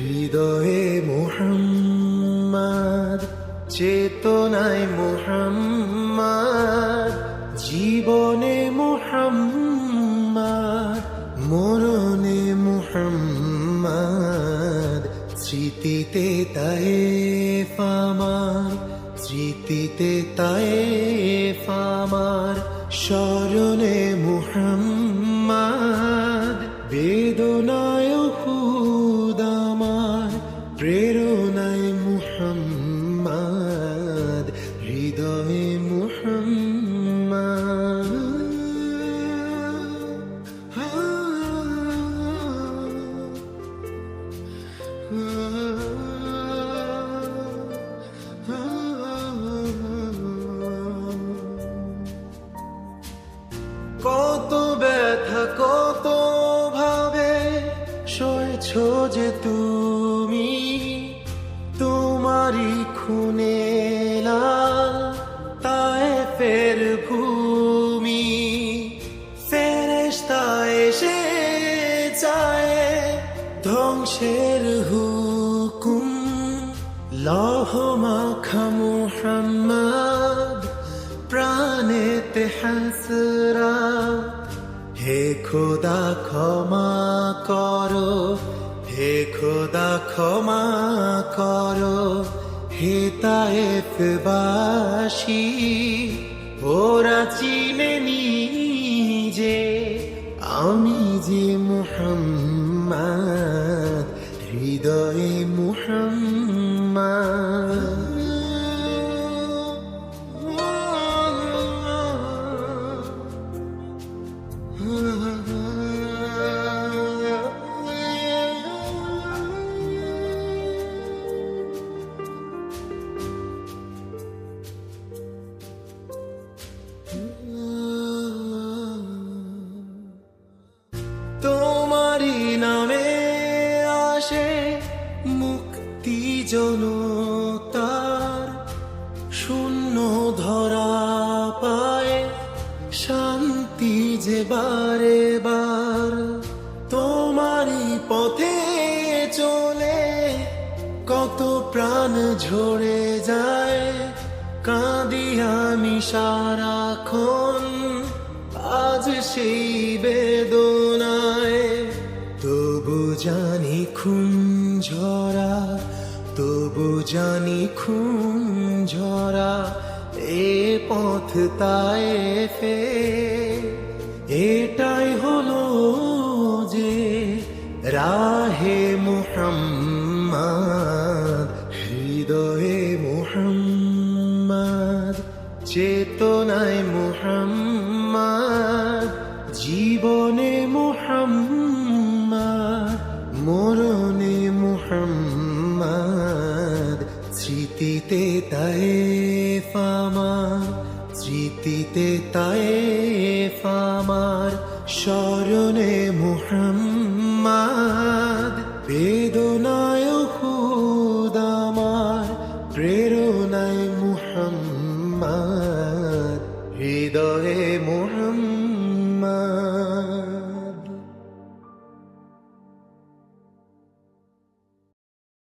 হৃদয়ে মোহাম্মদ, চেতনায় মোহাম্মদ, জীবনে মোহাম্মদ, মরণে মোহাম্মদ, স্মৃতিতে তায়ে ফামার স্মৃতিতে তায়ে ফামার স্মরণে মুহাম্মদ। সয়েছ যে তুমি তোমারই খুনে লাল তাই ফের ভূমি। ফেরেশতা এসে যায় ধ্বংসের হুকুম। লহ মাখা মুহাম্মদ, প্রাণেতে হাসরা। হে খোদা ক্ষমা করো, হে খোদা ক্ষমা করো, হে তায়েফবাসী, ওরা চিনেনি যে আমি যে মুহাম্মদ, হৃদয়ে মুহাম্মদ। জনতার শূন্য ধরা পায় শান্তি যে বারে বার, তোমারই পথে চলে কত প্রাণ ঝরে যায়। কাঁদি আমি সারাক্ষণ, আজ সেই বেদনায়, তবু জানি খুন জানি খুন ঝরা এ পথ তাই ফে এটাই হলো যে রাহে মুহাম্মদ, হৃদয়ে মুহাম্মদ, চেতনায় মুহাম্মদ, জীবনে মুহাম্মদ, মরণে স্মৃতিতে তায়ে ফামার স্মৃতিতে তায়ে ফামার স্মরণে মুহাম্মদ, বেদনায় খুদ আমার প্রেরণায় মুহাম্মদ, হৃদয়ে মুহাম্মদ